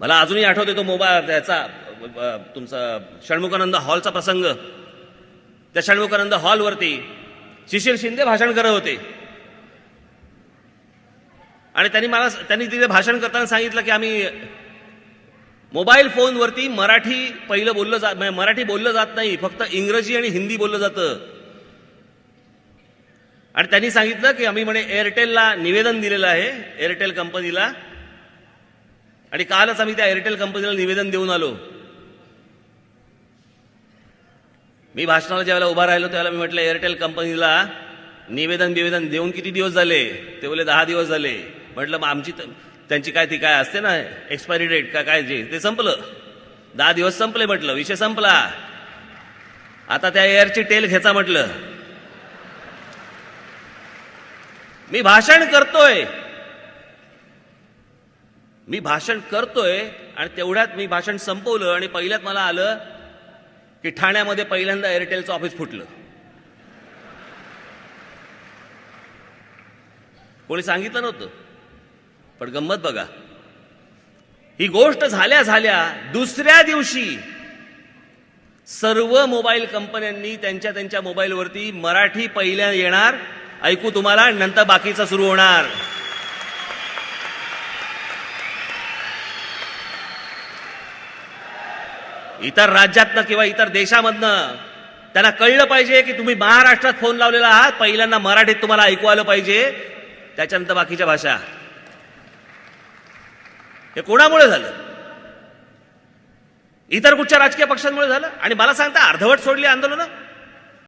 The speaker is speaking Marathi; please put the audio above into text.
मला अजूनही आठवते तो मोबाईल त्याचा तुमचा षण्मुखानंद हॉलचा प्रसंग. त्या षण्मुखानंद हॉलवरती शिशिर शिंदे भाषण करत होते. आणि त्यांनी मला त्यांनी तिथे भाषण करताना सांगितलं की आम्ही मोबाईल फोनवरती मराठी पहिलं बोललं जात म्हणजे मराठी बोललं जात नाही फक्त इंग्रजी आणि हिंदी बोललं जातं. आणि त्यांनी सांगितलं की आम्ही म्हणे एअरटेलला निवेदन दिलेलं आहे एअरटेल कंपनीला आणि कालच आम्ही त्या एअरटेल कंपनीला निवेदन देऊन आलो. मी भाषणाला ज्यावेळेला उभा राहिलो त्यावेळेला मी म्हटलं एअरटेल कंपनीला निवेदन बिवेदन देऊन किती दिवस झाले? ते बोले दहा दिवस झाले. म्हटलं मग आमची त्यांची काय ती काय असते ना एक्सपायरी डेट का काय जे ते संपलं. दहा दिवस संपले म्हटलं विषय संपला. आता त्या एअरची टेल घेचा म्हटलं. मी भाषण करतोय. मी भाषण करतोय आणि तेवढ्यात मी भाषण संपवलं आणि पहिल्यात मला आलं की ठाण्यामध्ये पहिल्यांदा एअरटेलचं ऑफिस फुटलं. कोणी सांगितलं नव्हतं? पण गंमत बघा. ही गोष्ट झाल्या झाल्या दुसऱ्या दिवशी सर्व मोबाईल कंपन्यांनी त्यांच्या त्यांच्या मोबाईलवरती मराठी पहिल्या येणार. ऐकू तुम्हाला नंतर बाकीचं सुरू होणार. इतर राज्यातनं किंवा इतर देशामधनं त्यांना कळलं पाहिजे की तुम्ही महाराष्ट्रात फोन लावलेला आहात. पहिल्यांदा मराठीत तुम्हाला ऐकू आलं पाहिजे. त्याच्यानंतर बाकीच्या भाषा. हे कोणामुळे झालं? इतर कुठच्या राजकीय पक्षांमुळे झालं? आणि मला सांगता अर्धवट सोडली आंदोलनं?